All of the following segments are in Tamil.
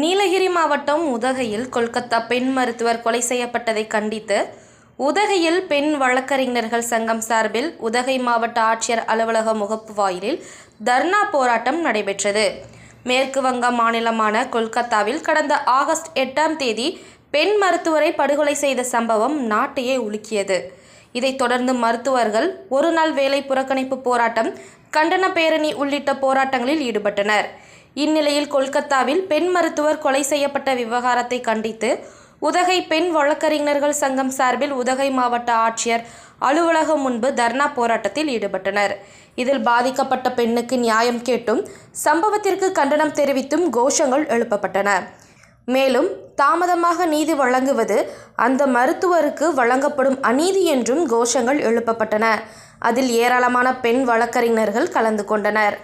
நீலகிரி மாவட்டம் உதகையில் கொல்கத்தா பெண் மருத்துவர் கொலை செய்யப்பட்டதை கண்டித்து உதகையில் பெண் வழக்கறிஞர்கள் சங்கம் சார்பில் உதகை மாவட்ட ஆட்சியர் அலுவலக முகப்பு வாயிலில் தர்ணா போராட்டம் நடைபெற்றது. மேற்கு வங்க மாநிலமான கொல்கத்தாவில் கடந்த ஆகஸ்ட் எட்டாம் தேதி பெண் மருத்துவரை படுகொலை செய்த சம்பவம் நாட்டையே உலுக்கியது. இதைத் தொடர்ந்து மருத்துவர்கள் ஒரு நாள் வேலை புறக்கணிப்பு போராட்டம் கண்டன பேரணி உள்ளிட்ட போராட்டங்களில் ஈடுபட்டனர். இந்நிலையில் கொல்கத்தாவில் பெண் மருத்துவர் கொலை செய்யப்பட்ட விவகாரத்தை கண்டித்து உதகை பெண் வழக்கறிஞர்கள் சங்கம் சார்பில் உதகை மாவட்ட ஆட்சியர் அலுவலகம் முன்பு தர்ணா போராட்டத்தில் ஈடுபட்டனர். இதில் பாதிக்கப்பட்ட பெண்ணுக்கு நியாயம் கேட்டும் சம்பவத்திற்கு கண்டனம் தெரிவித்தும் கோஷங்கள் எழுப்பப்பட்டன. மேலும் தாமதமாக நீதி வழங்குவது அந்த மருத்துவருக்கு வழங்கப்படும் அநீதி என்றும் கோஷங்கள் எழுப்பப்பட்டன. அதில் ஏராளமான பெண் வழக்கறிஞர்கள் கலந்து கொண்டனர்.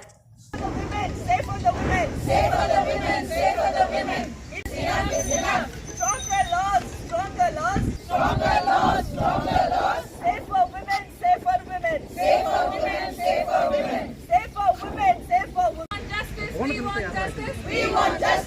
Save for the women, save for the women. It's enough, it's enough. Stronger laws, stronger laws. Stronger laws, stronger laws. Save for women, save for women. Save for women, save for women. Save for women, save for women. justice. We want justice. We want justice.